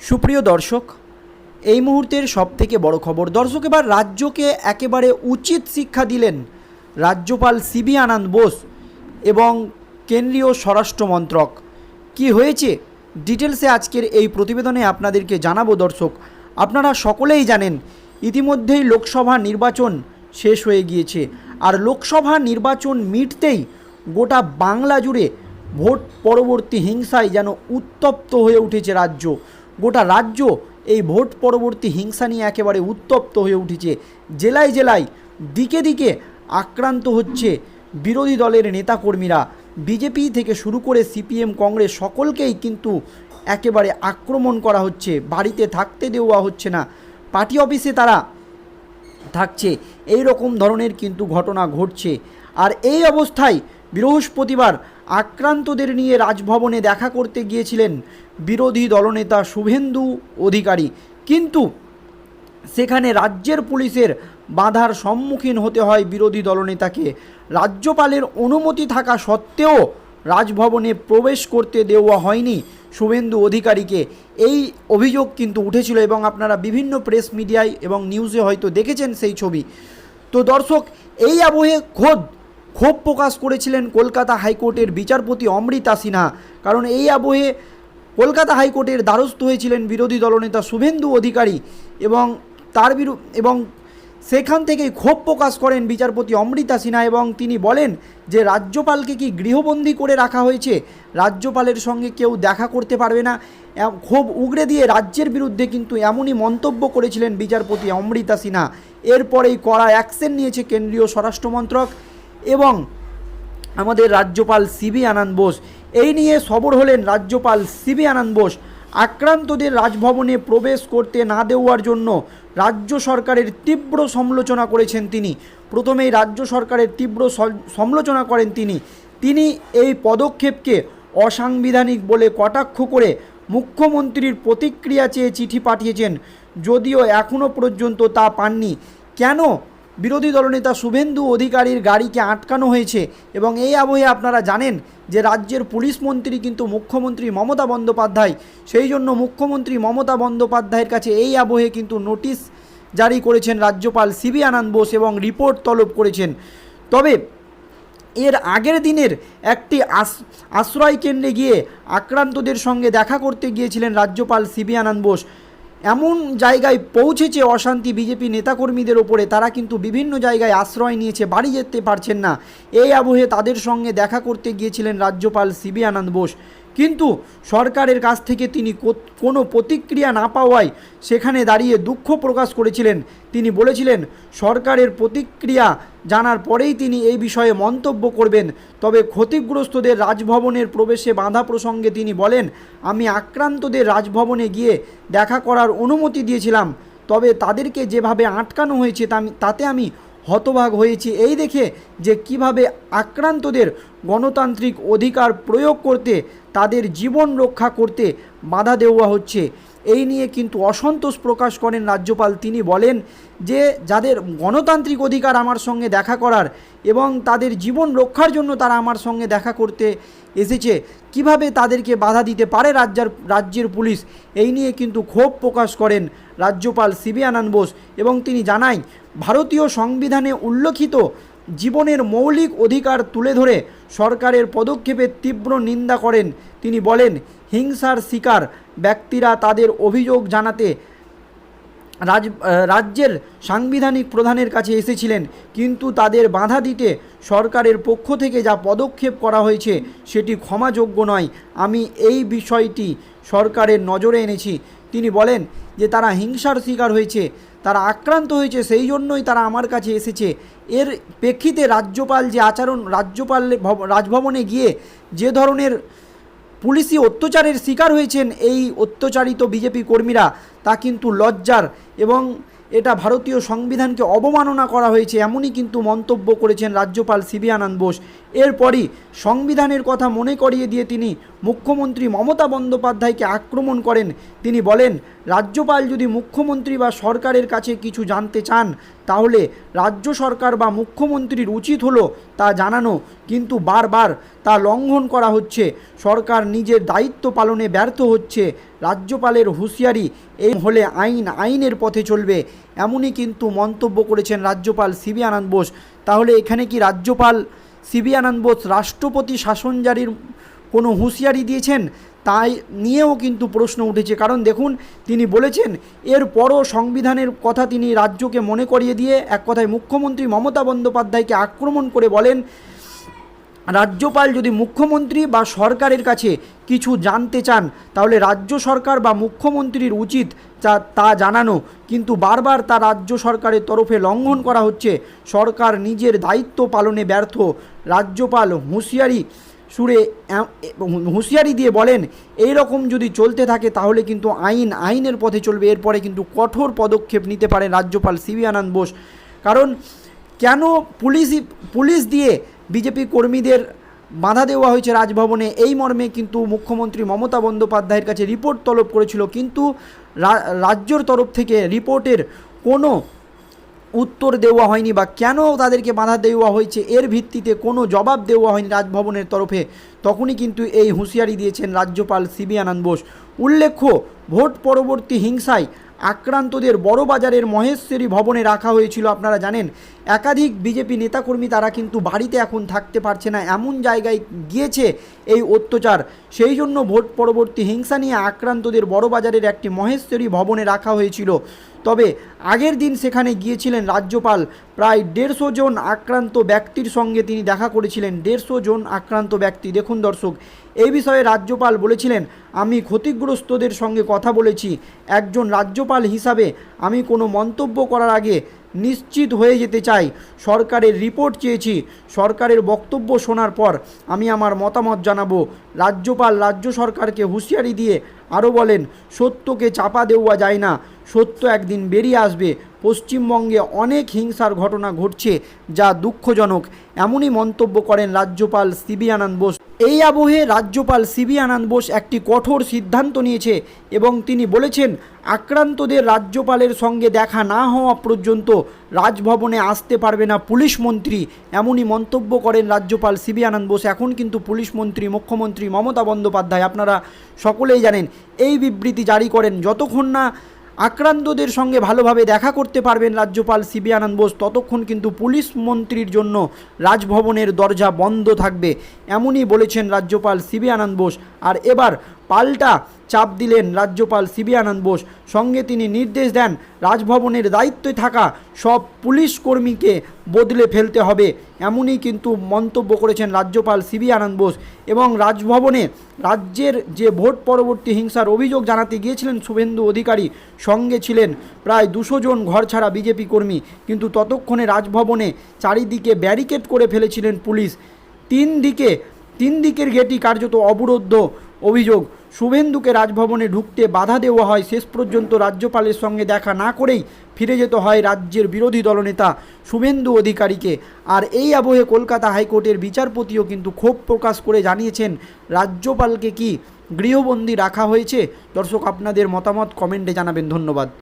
সুপ্রিয় দর্শক, এই মুহূর্তের সবথেকে বড় খবর, দর্শক এবার রাজ্যকে একেবারে উচিত শিক্ষা দিলেন রাজ্যপাল সিবি আনন্দ বোস এবং কেন্দ্রীয় স্বরাষ্ট্রমন্ত্রক কি হয়েছে? ডিটেলসে আজকের এই প্রতিবেদনে আপনাদেরকে জানাব দর্শক। আপনারা সকলেই জানেন, ইতিমধ্যেই লোকসভা নির্বাচন শেষ হয়ে গিয়েছে। আর লোকসভা নির্বাচন মিটতেই গোটা বাংলা জুড়ে ভোট পরবর্তী হিংসায় যেন উত্তপ্ত হয়ে উঠেছে রাজ্য। গোটা রাজ্য এই ভোট পরবর্তী হিংসা নিয়ে একেবারে উত্তপ্ত হয়ে উঠেছে। জেলায় জেলায় দিকে দিকে আক্রান্ত হচ্ছে বিরোধী দলের নেতাকর্মীরা। বিজেপি থেকে শুরু করে সিপিএম, কংগ্রেস সকলকেই কিন্তু একেবারে আক্রমণ করা হচ্ছে। বাড়িতে থাকতে দেওয়া হচ্ছে না। পার্টি অফিসে তারা থাকছে। এই রকম ধরনের কিন্তু ঘটনা ঘটছে। আর এই অবস্থায় বৃহস্পতিবার আক্রান্তদের নিয়ে রাজভবনে দেখা করতে গিয়েছিলেন বিরোধী দলনেতা শুভেন্দু অধিকারী। কিন্তু সেখানে রাজ্যের পুলিশের বাধার সম্মুখীন হতে হয় বিরোধী দলনেতাকে। রাজ্যপালের অনুমতি থাকা সত্ত্বেও রাজভবনে প্রবেশ করতে দেওয়া হয়নি শুভেন্দু অধিকারীকে। এই অভিযোগ কিন্তু উঠেছিল এবং আপনারা বিভিন্ন প্রেস মিডিয়ায় এবং নিউজে হয়তো দেখেছেন সেই ছবি। তো দর্শক, এই আবহে খোদ ক্ষোভ প্রকাশ করেছিলেন কলকাতা হাইকোর্টের বিচারপতি অমৃতা সিনহা। কারণ এই আবহে কলকাতা হাইকোর্টের দ্বারস্থ হয়েছিলেন বিরোধী দলনেতা শুভেন্দু অধিকারী এবং তার বিরু, এবং সেখান থেকেই ক্ষোভ প্রকাশ করেন বিচারপতি অমৃতা সিনহা এবং তিনি বলেন যে, রাজ্যপালকে কি গৃহবন্দী করে রাখা হয়েছে? রাজ্যপালের সঙ্গে কেউ দেখা করতে পারবে না। ক্ষোভ উগড়ে দিয়ে রাজ্যের বিরুদ্ধে কিন্তু এমনই মন্তব্য করেছিলেন বিচারপতি অমৃতা সিনহা। এরপরেই কড়া অ্যাকশন নিয়েছে কেন্দ্রীয় স্বরাষ্ট্রমন্ত্রক। এবং আমাদের রাজ্যপাল সিবি আনন্দ বোস, এই নিয়ে সবর হলেন রাজ্যপাল সিবি আনন্দ বোস। আক্রান্তদের রাজভবনে প্রবেশ করতে না দেওয়ার জন্য রাজ্য সরকারের তীব্র সমালোচনা করেছেন তিনি। প্রথমেই রাজ্য সরকারের তীব্র সমালোচনা করেন তিনি। তিনি এই পদক্ষেপকে অসাংবিধানিক বলে কটাক্ষ করে মুখ্যমন্ত্রীর প্রতিক্রিয়া চেয়ে চিঠি পাঠিয়েছেন, যদিও এখনও পর্যন্ত তা পাননি। কেন বিরোধী দলনেতা শুভেন্দু অধিকারীর গাড়িকে আটকানো হয়েছে এবং এই আবহে আপনারা জানেন যে রাজ্যের পুলিশ মন্ত্রী কিন্তু মুখ্যমন্ত্রী মমতা বন্দ্যোপাধ্যায়। সেই জন্য মুখ্যমন্ত্রী মমতা বন্দ্যোপাধ্যায়ের কাছে এই আবহে কিন্তু নোটিশ জারি করেছেন রাজ্যপাল সিবি আনন্দ বোস এবং রিপোর্ট তলব করেছেন। তবে এর আগের দিনের একটি আশ্রয় কেন্দ্রে গিয়ে আক্রান্তদের সঙ্গে দেখা করতে গিয়েছিলেন রাজ্যপাল সিবি আনন্দ বোস। এমন জায়গায় পৌঁছেছে অশান্তি বিজেপি নেতাকর্মীদের ওপরে, তারা কিন্তু বিভিন্ন জায়গায় আশ্রয় নিয়েছে, বাড়ি যেতে পারছেন না। এই আবহে তাদের সঙ্গে দেখা করতে গিয়েছিলেন রাজ্যপাল সিবি আনন্দ বোস। কিন্তু সরকারের কাছ থেকে তিনি কোনো প্রতিক্রিয়া না পাওয়ায় সেখানে দাঁড়িয়ে দুঃখ প্রকাশ করেছিলেন। তিনি বলেছিলেন, সরকারের প্রতিক্রিয়া জানার পরেই তিনি এই বিষয়ে মন্তব্য করবেন। তবে ক্ষতিগ্রস্তদের রাজভবনের প্রবেশে বাধা প্রসঙ্গে তিনি বলেন, আমি আক্রান্তদের রাজভবনে গিয়ে দেখা করার অনুমতি দিয়েছিলাম। তবে তাদেরকে যেভাবে আটকানো হয়েছে তাতে আমি হতবাক হয়েছি। এই দেখে যে কীভাবে আক্রান্তদের গণতান্ত্রিক অধিকার প্রয়োগ করতে, তাদের জীবন রক্ষা করতে বাধা দেওয়া হচ্ছে। এই নিয়ে কিন্তু অসন্তোষ প্রকাশ করেন রাজ্যপাল। তিনি বলেন যে, যাদের গণতান্ত্রিক অধিকার আমার সঙ্গে দেখা করার এবং তাদের জীবন রক্ষার জন্য তারা আমার সঙ্গে দেখা করতে এসেছে, কীভাবে তাদেরকে বাধা দিতে পারে রাজ্যের রাজ্যের পুলিশ? এই নিয়ে কিন্তু ক্ষোভ প্রকাশ করেন রাজ্যপাল সিবি আনন্দ বোস এবং তিনি জানায়, ভারতীয় সংবিধানে উল্লেখিত জীবনের মৌলিক অধিকার তুলে ধরে সরকারের পদক্ষেপের তীব্র নিন্দা করেন। তিনি বলেন, হিংসার শিকার ব্যক্তিরা তাদের অভিযোগ জানাতে রাজ রাজ্যের সাংবিধানিক প্রধানের কাছে এসেছিলেন, কিন্তু তাদের বাধা দিতে সরকারের পক্ষ থেকে যা পদক্ষেপ করা হয়েছে সেটি ক্ষমাযোগ্য নয়। আমি এই বিষয়টি সরকারের নজরে এনেছি। তিনি বলেন যে তারা হিংসার শিকার হয়েছে, তারা আক্রান্ত হয়েছে, সেই জন্যই তারা আমার কাছে এসেছে। এর প্রেক্ষিতে রাজ্যপাল যে আচরণ, রাজ্যপাল ভব- রাজভবনে গিয়ে যে ধরনের পুলিশি অত্যাচারের শিকার হয়েছেন এই অত্যাচারিত বিজেপি কর্মীরা, তা কিন্তু লজ্জার এবং এটা ভারতীয় সংবিধানকে অবমাননা করা হয়েছে, এমনই কিন্তু মন্তব্য করেছেন রাজ্যপাল সিবি আনন্দ বোস। এরপরই সংবিধানের কথা মনে করিয়ে দিয়ে তিনি মুখ্যমন্ত্রী মমতা বন্দ্যোপাধ্যায়কে আক্রমণ করেন। তিনি বলেন, রাজ্যপাল যদি মুখ্যমন্ত্রী বা সরকারের কাছে কিছু জানতে চান, তাহলে রাজ্য সরকার বা মুখ্যমন্ত্রীর উচিত হলো তা জানানো। কিন্তু বারবার তা লঙ্ঘন করা হচ্ছে। সরকার নিজের দায়িত্ব পালনে ব্যর্থ হচ্ছে। রাজ্যপালের হুঁশিয়ারি এই হলে আইন, আইনের পথে চলবে। এমনই কিন্তু মন্তব্য করেছেন রাজ্যপাল সিবি আনন্দ বোস। তাহলে এখানে কি রাজ্যপাল সিবি আনন্দ বোস রাষ্ট্রপতি শাসন জারির কোনো হুঁশিয়ারি দিয়েছেন? তাই নিয়েও কিন্তু প্রশ্ন উঠেছে। কারণ দেখুন, তিনি বলেছেন, এরপরও সংবিধানের কথা তিনি রাজ্যকে মনে করিয়ে দিয়ে এক কথায় মুখ্যমন্ত্রী মমতা বন্দ্যোপাধ্যায়কে আক্রমণ করে বলেন রাজ্যপাল যদি মুখ্যমন্ত্রী বা সরকারের কাছে কিছু জানতে চান, তাহলে রাজ্য সরকার বা মুখ্যমন্ত্রীর উচিত তা- জানানো। কিন্তু বারবার তা রাজ্য সরকারের তরফে লঙ্ঘন করা হচ্ছে। সরকার নিজের দায়িত্ব পালনে ব্যর্থ। রাজ্যপাল হুঁশিয়ারি সুরে হুঁশিয়ারি দিয়ে বলেন এই রকম যদি চলতে থাকে, তাহলে কিন্তু আইন, আইনের পথে চলবে। এরপরে কিন্তু কঠোর পদক্ষেপ নিতে পারেন রাজ্যপাল সিবি আনন্দ বোস। কারণ কেন পুলিশই, পুলিশ দিয়ে বিজেপি কর্মীদের বাধা দেওয়া হয়েছে রাজভবনে। এই মর্মে কিন্তু মুখ্যমন্ত্রী মমতা বন্দ্যোপাধ্যায়ের কাছে রিপোর্ট তলব করেছিল। কিন্তু রাজ্যর তরফ থেকে রিপোর্টের কোনো উত্তর দেওয়া হয়নি বা কেন তাদেরকে বাধা দেওয়া হয়েছে, এর ভিত্তিতে কোনো জবাব দেওয়া হয়নি রাজভবনের তরফে। তখনই কিন্তু এই হুঁশিয়ারি দিয়েছেন রাজ্যপাল সিবি আনন্দ বোস। উল্লেখ্য, ভোট পরবর্তী হিংসায় আক্রান্তদের বড় বাজারের মহেশ্বরী ভবনে রাখা হয়েছিল, আপনারা জানেন। একাধিক বিজেপি নেতাকর্মী তারা কিন্তু বাড়িতে এখন থাকতে পারছে না, এমন জায়গায় গিয়েছে এই অত্যাচার। সেই জন্য ভোট পরবর্তী হিংসা নিয়ে আক্রান্তদের বড় বাজারের একটি মহেশ্বরী ভবনে রাখা হয়েছিল। তবে আগের দিন সেখানে গিয়েছিলেন রাজ্যপাল। প্রায় দেড়শো জন আক্রান্ত ব্যক্তির সঙ্গে তিনি দেখা করেছিলেন। দেড়শো জন আক্রান্ত ব্যক্তি। দেখুন দর্শক, এই বিষয়ে রাজ্যপাল বলেছিলেন, আমি ক্ষতিগ্রস্তদের সঙ্গে কথা বলেছি। একজন রাজ্যপাল হিসাবে আমি কোনো মন্তব্য করার আগে নিশ্চিত হয়ে যেতে চাই। সরকারের রিপোর্ট চেয়েছি। সরকারের বক্তব্য শোনার পর আমি আমার মতামত জানাব। রাজ্যপাল, রাজ্য সরকারকে হুঁশিয়ারি দিয়ে আরও বলেন, সত্যকে চাপা দেওয়া যায় না। সত্য একদিন বেরিয়ে আসবে। পশ্চিমবঙ্গে অনেক হিংসার ঘটনা ঘটছে যা দুঃখজনক। এমনই মন্তব্য করেন রাজ্যপাল সিবি আনন্দ বোস। এই আবহে রাজ্যপাল সিবি আনন্দ বোস একটি কঠোর সিদ্ধান্ত নিয়েছে এবং তিনি বলেছেন, আক্রান্তদের রাজ্যপালের সঙ্গে দেখা না হওয়া পর্যন্ত রাজভবনে আসতে পারবে না পুলিশ মন্ত্রী। এমনই মন্তব্য করেন রাজ্যপাল সিবি আনন্দ বোস। এখন কিন্তু পুলিশ মন্ত্রী, মুখ্যমন্ত্রী মমতা বন্দ্যোপাধ্যায়, আপনারা সকলেই জানেন, এই বিবৃতি জারি করেন যতক্ষণ না আক্রান্তদের সঙ্গে ভালোভাবে দেখা করতে পারবেন রাজ্যপাল সিবি আনন্দ বোস। ততক্ষণ কিন্তু পুলিশ মন্ত্রীর জন্য রাজভবনের দরজা বন্ধ থাকবে, এমনই বলেছেন রাজ্যপাল সিবি আনন্দ বোস। আর এবার পাল্টা চাপ দিলেন রাজ্যপাল সিবি আনন্দ বোস। সঙ্গে তিনি নির্দেশ দেন, রাজভবনের দায়িত্বে থাকা সব পুলিশ কর্মীকে বদলে ফেলতে হবে। এমনই কিন্তু মন্তব্য করেছেন রাজ্যপাল সিবি আনন্দ বোস এবং রাজভবনে রাজ্যের যে ভোট পরবর্তী হিংসার অভিযোগ জানাতে গিয়েছিলেন শুভেন্দু অধিকারী, সঙ্গে ছিলেন প্রায় দুশো জন ঘরছাড়া বিজেপি কর্মী। কিন্তু ততক্ষণে রাজভবনে চারিদিকে ব্যারিকেড করে ফেলেছিলেন পুলিশ। তিন দিকে, তিন দিকের গেটি কার্যত অবরুদ্ধ। অভিযোগ, শুভেন্দুকে রাজভবনে ঢুকতে বাধা দেওয়া হয়। শেষ পর্যন্ত রাজ্যপালের সঙ্গে দেখা না করেই ফিরে যেতে হয় রাজ্যের বিরোধী দলনেতা শুভেন্দু অধিকারীকে। আর এই আবহে কলকাতা হাইকোর্টের বিচারপতিও কিন্তু ক্ষোভ প্রকাশ করে জানিয়েছেন, রাজ্যপালকে কি গৃহবন্দী রাখা হয়েছে? দর্শক, আপনাদের মতামত কমেন্টে জানাবেন। ধন্যবাদ।